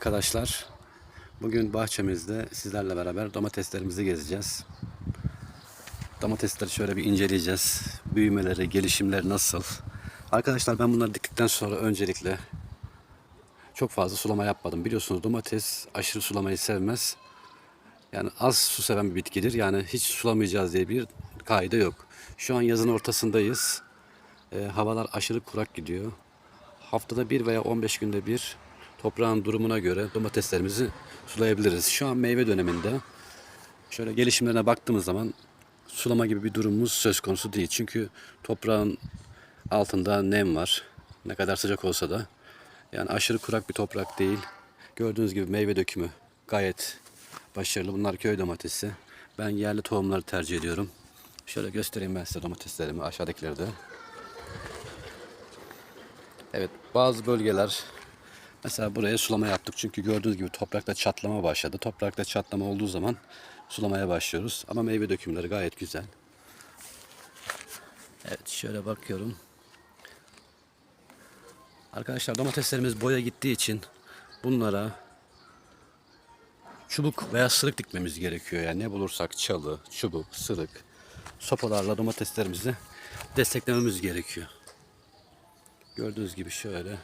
Arkadaşlar bugün bahçemizde sizlerle beraber domateslerimizi gezeceğiz. Domatesleri şöyle bir inceleyeceğiz. Büyümeleri, gelişimleri nasıl? Arkadaşlar ben bunları diktikten sonra öncelikle çok fazla sulama yapmadım. Biliyorsunuz domates aşırı sulamayı sevmez. Yani az su seven bir bitkidir. Yani hiç sulamayacağız diye bir kaide yok. Şu an yazın ortasındayız. Ee, havalar aşırı kurak gidiyor. Haftada bir veya 15 günde bir toprağın durumuna göre domateslerimizi sulayabiliriz. Şu an meyve döneminde. Şöyle gelişimlerine baktığımız zaman sulama gibi bir durumumuz söz konusu değil. Çünkü toprağın altında nem var. Ne kadar sıcak olsa da. Yani aşırı kurak bir toprak değil. Gördüğünüz gibi meyve dökümü gayet başarılı. Bunlar köy domatesi. Ben yerli tohumları tercih ediyorum. Şöyle göstereyim ben size domateslerimi aşağıdakileri de. Evet bazı bölgeler mesela buraya sulama yaptık. Çünkü gördüğünüz gibi toprakta çatlama başladı. Toprakta çatlama olduğu zaman sulamaya başlıyoruz. Ama meyve dökümleri gayet güzel. Evet şöyle bakıyorum. Arkadaşlar domateslerimiz boya gittiği için bunlara çubuk veya sırık dikmemiz gerekiyor. Yani ne bulursak çalı, çubuk, sırık, sopalarla domateslerimizi desteklememiz gerekiyor. Gördüğünüz gibi şöyle.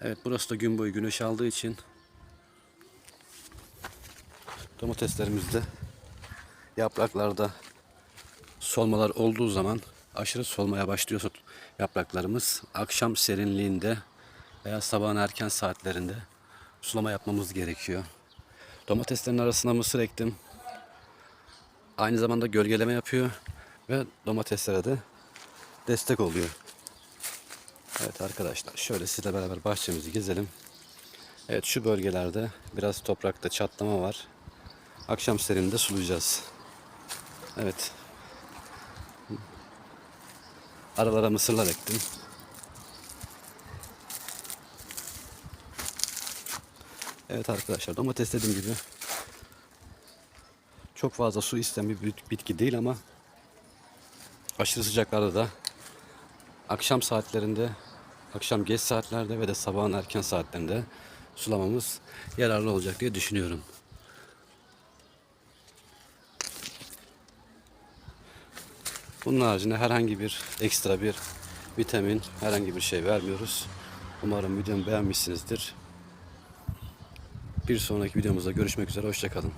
Evet burası da gün boyu güneş aldığı için domateslerimizde yapraklarda solmalar olduğu zaman aşırı solmaya başlıyorsa yapraklarımız akşam serinliğinde veya sabahın erken saatlerinde sulama yapmamız gerekiyor. Domateslerin arasına mısır ektim. Aynı zamanda gölgeleme yapıyor ve domateslere de destek oluyor. Evet arkadaşlar şöyle sizle beraber bahçemizi gezelim. Evet şu bölgelerde biraz toprakta çatlama var. Akşam serinde sulayacağız. Evet. Aralara mısırlar ektim. Evet arkadaşlar domates dediğim gibi çok fazla su isteyen bir bit- bitki değil ama aşırı sıcaklarda da akşam saatlerinde, akşam geç saatlerde ve de sabahın erken saatlerinde sulamamız yararlı olacak diye düşünüyorum. Bunun haricinde herhangi bir ekstra bir vitamin, herhangi bir şey vermiyoruz. Umarım videomu beğenmişsinizdir. Bir sonraki videomuzda görüşmek üzere, hoşçakalın.